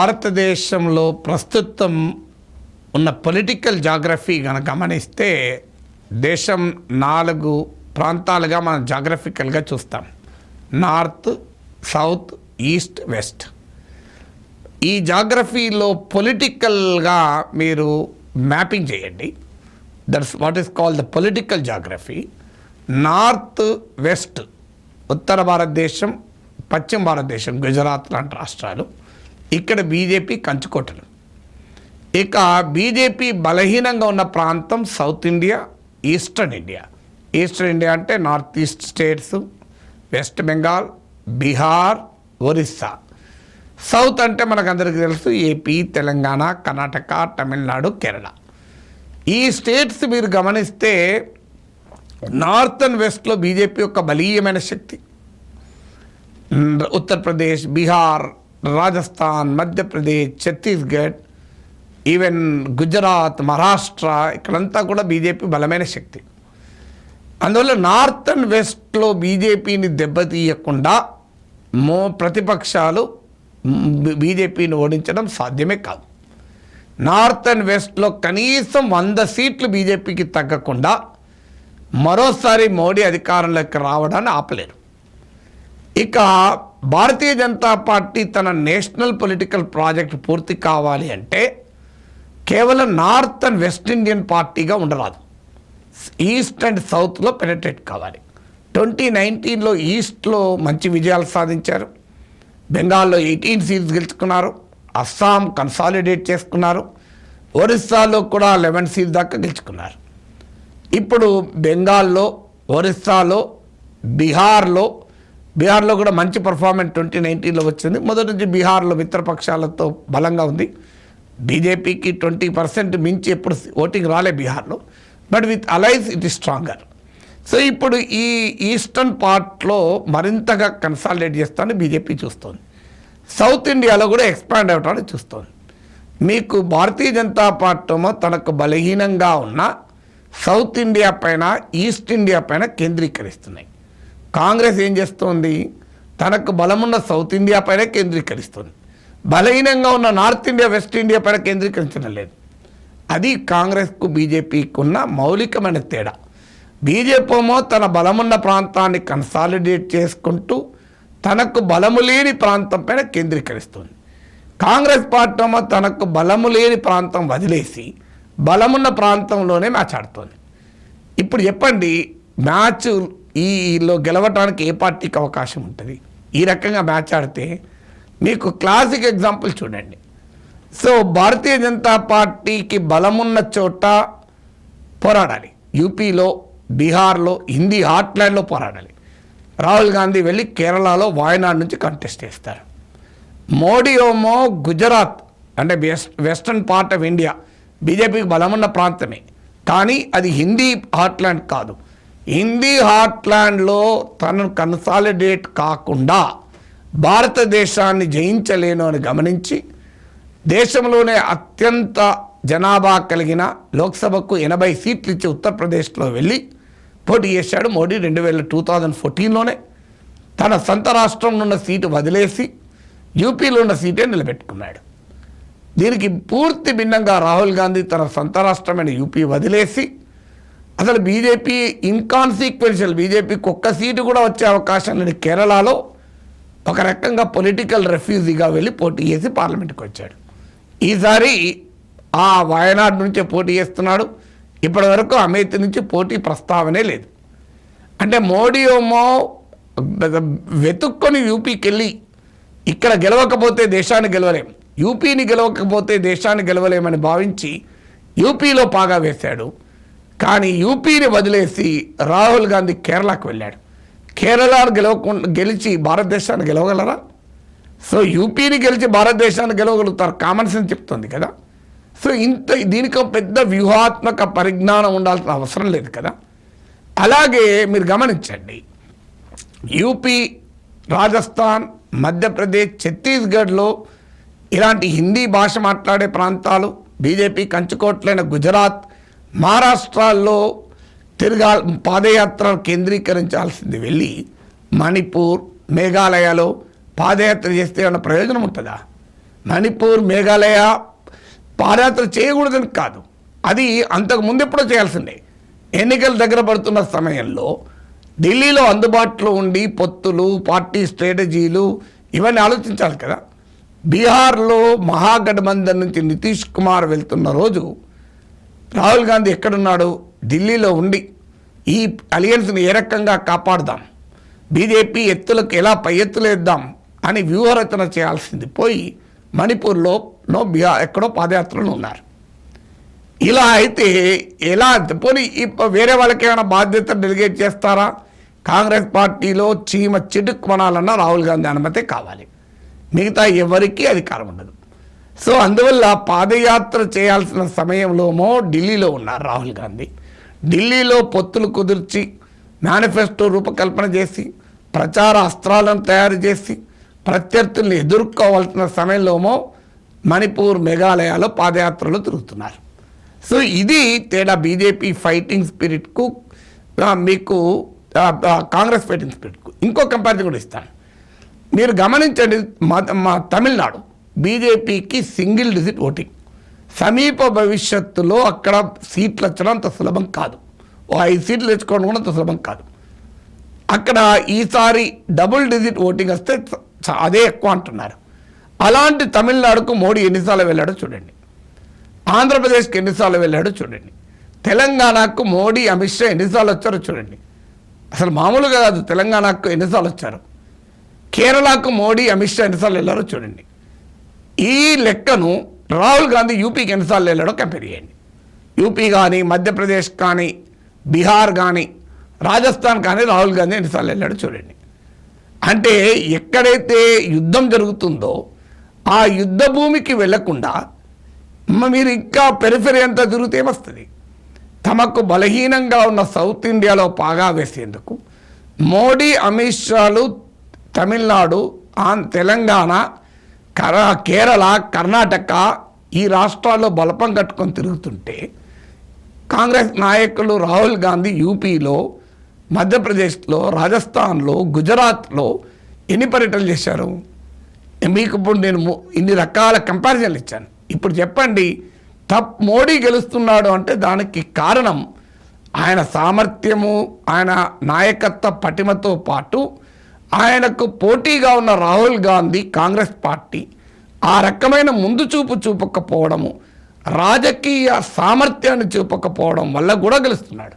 భారతదేశంలో ప్రస్తుతం ఉన్న పొలిటికల్ జాగ్రఫీ కనుక గమనిస్తే దేశం నాలుగు ప్రాంతాలుగా మనం జాగ్రఫికల్గా చూస్తాం. North south east west. ఈ జాగ్రఫీలో పొలిటికల్గా మీరు మ్యాపింగ్ చేయండి. That's what is call the political geography. North west ఉత్తర భారతదేశం పశ్చిమ భారతదేశం గుజరాత్ లాంటి రాష్ట్రాలు. ఇక్కడ బీజేపీ కంచుకోటలు. ఇక బీజేపీ బలహీనంగా ఉన్న ప్రాంతం south India eastern India. Eastern India అంటే north east states West Bengal Bihar Orissa. South అంటే మనకు అందరికీ తెలుసు ఏపీ తెలంగాణ కర్ణాటక తమిళనాడు కేరళ. ఈ స్టేట్స్ మీరు గమనిస్తే నార్త్ అండ్ వెస్ట్లో బీజేపీ యొక్క బలీయమైన శక్తి. ఉత్తరప్రదేశ్ బీహార్ రాజస్థాన్ మధ్యప్రదేశ్ ఛత్తీస్గఢ్ ఈవెన్ గుజరాత్ మహారాష్ట్ర ఇక్కడంతా కూడా బీజేపీ బలమైన శక్తి. అందువల్ల నార్త్ అండ్ వెస్ట్లో బీజేపీని దెబ్బతీయకుండా మో ప్రతిపక్షాలు బీజేపీని ఓడించడం సాధ్యమే కాదు. నార్త్ అండ్ వెస్ట్లో కనీసం వంద సీట్లు బీజేపీకి తగ్గకుండా మరోసారి మోడీ అధికారంలోకి రావడాన్ని ఆపలేరు. ఇక భారతీయ జనతా పార్టీ తన నేషనల్ పొలిటికల్ ప్రాజెక్ట్ పూర్తి కావాలి అంటే కేవలం నార్త్ అండ్ వెస్ట్ ఇండియన్ పార్టీగా ఉండరాదు. ఈస్ట్ అండ్ సౌత్లో పెనట్రేట్ కావాలి. ట్వంటీ నైన్టీన్లో ఈస్ట్లో మంచి విజయాలు సాధించారు. బెంగాల్లో ఎయిటీన్ సీట్స్ గెలుచుకున్నారు. అస్సాం కన్సాలిడేట్ చేసుకున్నారు. ఒరిస్సాలో కూడా లెవెన్ సీట్ దాకా గెలుచుకున్నారు. ఇప్పుడు బెంగాల్లో ఒరిస్సాలో బీహార్లో బీహార్లో కూడా మంచి పర్ఫార్మెన్స్ ట్వంటీ నైన్టీన్లో వచ్చింది. మొదటి నుంచి బీహార్లో మిత్రపక్షాలతో బలంగా ఉంది. బీజేపీకి ట్వంటీ పర్సెంట్ మించి ఎప్పుడు ఓటింగ్ రాలే బీహార్లో. But with alliance it is stronger. So ఇప్పుడు ఈ ఈస్టర్న్ పార్ట్లో మరింతగా కన్సాలిడేట్ చేస్తానని బీజేపీ చూస్తోంది. సౌత్ ఇండియాలో కూడా ఎక్స్పాండ్ అవ్వటానికి చూస్తోంది. మీకు భారతీయ జనతా పార్టీమో తనకు బలహీనంగా ఉన్న సౌత్ ఇండియా పైన ఈస్ట్ ఇండియా పైన కేంద్రీకరిస్తున్నాయి. కాంగ్రెస్ ఏం చేస్తోంది? తనకు బలమున్న సౌత్ ఇండియా పైన కేంద్రీకరిస్తుంది. బలహీనంగా ఉన్న నార్త్ ఇండియా వెస్ట్ ఇండియా పైన కేంద్రీకరించడం లేదు. అది కాంగ్రెస్కు బీజేపీకి ఉన్న మౌలికమైన తేడా. బీజేపీ ఏమో తన బలమున్న ప్రాంతాన్ని కన్సాలిడేట్ చేసుకుంటూ తనకు బలము లేని ప్రాంతం పైన కేంద్రీకరిస్తుంది. కాంగ్రెస్ పార్టీ ఏమో తనకు బలము లేని ప్రాంతం వదిలేసి బలమున్న ప్రాంతంలోనే మ్యాచ్ ఆడుతోంది. ఇప్పుడు చెప్పండి మ్యాచ్ ఈలో గెలవటానికి ఏ పార్టీకి అవకాశం ఉంటుంది? ఈ రకంగా మ్యాచ్ ఆడితే మీకు క్లాసిక్ ఎగ్జాంపుల్ చూడండి. సో భారతీయ జనతా పార్టీకి బలమున్న చోట పోరాడాలి. యూపీలో బీహార్లో హిందీ ల్యాండ్లో పోరాడాలి. రాహుల్ గాంధీ వెళ్ళి కేరళలో వాయనాడ్ నుంచి కంటెస్ట్ చేస్తారు. మోడీ ఓమో గుజరాత్ అంటే west western part of India. బీజేపీకి బలమున్న ప్రాంతమే. కానీ అది హిందీ ల్యాండ్ కాదు. హిందీ హార్ట్లాండ్లో తను కన్సాలిడేట్ కాకుండా భారతదేశాన్ని జయించలేను అని గమనించి దేశంలోనే అత్యంత జనాభా కలిగిన లోక్సభకు ఎనభై సీట్లు ఇచ్చి ఉత్తరప్రదేశ్లో వెళ్ళి పోటీ చేశాడు మోడీ రెండు వేల టూ థౌజండ్ ఫోర్టీన్లోనే. తన సొంత రాష్ట్రంలో ఉన్న సీటు వదిలేసి యూపీలో ఉన్న సీటే నిలబెట్టుకున్నాడు. దీనికి పూర్తి భిన్నంగా రాహుల్ గాంధీ తన సొంత రాష్ట్రమైన యూపీ వదిలేసి అసలు బీజేపీ ఇన్కాన్సీక్వెన్షియల్ బీజేపీకి ఒక్క సీటు కూడా వచ్చే అవకాశం లేని కేరళలో ఒక రకంగా పొలిటికల్ రెఫ్యూజీగా వెళ్ళి పోటీ చేసి పార్లమెంట్కి వచ్చాడు. ఈసారి ఆ వయనాడ్ నుంచే పోటీ చేస్తున్నాడు. ఇప్పటి వరకు నుంచి పోటీ ప్రస్తావనే లేదు. అంటే మోడీ ఏమో వెతుక్కొని యూపీకి వెళ్ళి ఇక్కడ గెలవకపోతే దేశాన్ని గెలవలేం యూపీని గెలవకపోతే దేశాన్ని గెలవలేమని భావించి యూపీలో పాగా వేశాడు. కానీ యూపీని వదిలేసి రాహుల్ గాంధీ కేరళకు వెళ్ళాడు. కేరళ గెలవకుండా గెలిచి భారతదేశాన్ని గెలవగలరా? సో యూపీని గెలిచి భారతదేశాన్ని గెలవగలుగుతారు కామన్ సెన్స్ చెప్తుంది కదా. సో ఇంత దీనికి పెద్ద వ్యూహాత్మక పరిజ్ఞానం ఉండాల్సిన అవసరం లేదు కదా. అలాగే మీరు గమనించండి యూపీ రాజస్థాన్ మధ్యప్రదేశ్ ఛత్తీస్గఢ్లో ఇలాంటి హిందీ భాష మాట్లాడే ప్రాంతాలు బీజేపీ కంచుకోట్లైన గుజరాత్ మహారాష్ట్రాల్లో తిరగా పాదయాత్ర కేంద్రీకరించాల్సింది వెళ్ళి మణిపూర్ మేఘాలయలో పాదయాత్ర చేస్తే ఏమైనా ప్రయోజనం ఉంటుందా? మణిపూర్ మేఘాలయ పాదయాత్ర చేయకూడదని కాదు. అది అంతకు ముందు ఎప్పుడో చేయాల్సిందే. ఎన్నికలు దగ్గర పడుతున్న సమయంలో ఢిల్లీలో అందుబాటులో ఉండి పొత్తులు పార్టీ స్ట్రాటజీలు ఇవన్నీ ఆలోచించాలి కదా. బీహార్లో మహాగఠబంధన్ నుంచి నితీష్ కుమార్ వెళ్తున్న రోజు రాహుల్ గాంధీ ఎక్కడున్నాడు? ఢిల్లీలో ఉండి. ఈ అలియన్స్ని ఏ రకంగా కాపాడుదాం? బీజేపీ ఎత్తులకు ఎలా పై ఎత్తులేద్దాం అని వ్యూహరచన చేయాల్సింది. పోయి మణిపూర్లో నో బీహార్ ఎక్కడో పాదయాత్రలు ఉన్నారు. ఇలా అయితే ఎలా పోనీ ఇప్ప- వేరే వాళ్ళకి ఏమైనా బాధ్యత డెలిగేట్ చేస్తారా? కాంగ్రెస్ పార్టీలో చీమ చిటుక్కుమనాలన్నా రాహుల్ గాంధీ అనుమతి కావాలి. మిగతా ఎవరికీ అధికారం ఉండదు. సో అందువల్ల పాదయాత్ర చేయాల్సిన సమయంలోమో ఢిల్లీలో ఉన్నారు రాహుల్ గాంధీ. ఢిల్లీలో పొత్తులు కుదిర్చి మేనిఫెస్టో రూపకల్పన చేసి ప్రచార అస్త్రాలను తయారు చేసి ప్రత్యర్థుల్ని ఎదుర్కోవాల్సిన సమయంలోమో మణిపూర్ మేఘాలయాలో పాదయాత్రలు తిరుగుతున్నారు. సో ఇది తేడా బీజేపీ ఫైటింగ్ స్పిరిట్కు మీకు కాంగ్రెస్ ఫైటింగ్ స్పిరిట్కు. ఇంకో కంపారిజన్ కూడా ఇస్తాను. మీరు గమనించండి మా మా తమిళనాడు. బీజేపీకి సింగిల్ డిజిట్ ఓటింగ్. సమీప భవిష్యత్తులో అక్కడ సీట్లు వచ్చడం అంత సులభం కాదు. ఓ ఐదు సీట్లు తెచ్చుకోవడం కూడా అంత సులభం కాదు. అక్కడ ఈసారి డబుల్ డిజిట్ ఓటింగ్ వస్తే చ- అదే ఎక్కువ అంటున్నారు. అలాంటి తమిళనాడుకు మోడీ ఎన్నిసార్లు వెళ్ళాడో చూడండి. ఆంధ్రప్రదేశ్కి ఎన్నిసార్లు వెళ్ళాడో చూడండి. తెలంగాణకు మోడీ అమిత్ షా ఎన్నిసార్లు వచ్చారో చూడండి. అసలు మామూలుగా కాదు తెలంగాణకు ఎన్నిసార్లు వచ్చారు. కేరళకు మోడీ అమిత్ షా ఎన్నిసార్లు వెళ్ళారో చూడండి. ఈ లెక్కను రాహుల్ గాంధీ యూపీకి ఎన్నిసార్లు వెళ్ళాడో కంపేర్ చేయండి యూపీ కానీ మధ్యప్రదేశ్ కానీ బీహార్ కానీ రాజస్థాన్ కానీ రాహుల్ గాంధీ ఎన్నిసార్లు వెళ్ళాడో చూడండి. అంటే ఎక్కడైతే యుద్ధం జరుగుతుందో ఆ యుద్ధ భూమికి వెళ్ళకుండా మీరు ఇంకా పెరిఫెరీ అంతా తిరిగితే వస్తుంది తమకు బలహీనంగా ఉన్న సౌత్ ఇండియాలో పాగా వేసేందుకు మోడీ అమిత్ షాలు తమిళనాడు ఆంధ్ర తెలంగాణ కర కేరళ కర్ణాటక ఈ రాష్ట్రాల్లో బలపం కట్టుకొని తిరుగుతుంటే కాంగ్రెస్ నాయకులు రాహుల్ గాంధీ యూపీలో మధ్యప్రదేశ్లో రాజస్థాన్లో గుజరాత్లో ఎన్ని పర్యటనలు చేశారు? మీకు ఇప్పుడు నేను ఇన్ని రకాల కంపారిజన్లు ఇచ్చాను. ఇప్పుడు చెప్పండి తప్ మోడీ గెలుస్తున్నాడు అంటే దానికి కారణం ఆయన సామర్థ్యము ఆయన నాయకత్వ పటిమతో పాటు ఆయనకు పోటీగా ఉన్న రాహుల్ గాంధీ కాంగ్రెస్ పార్టీ ఆ రకమైన ముందు చూపు చూపకపోవడము రాజకీయ సామర్థ్యాన్ని చూపకపోవడం వల్ల కూడా గెలుస్తున్నాడు.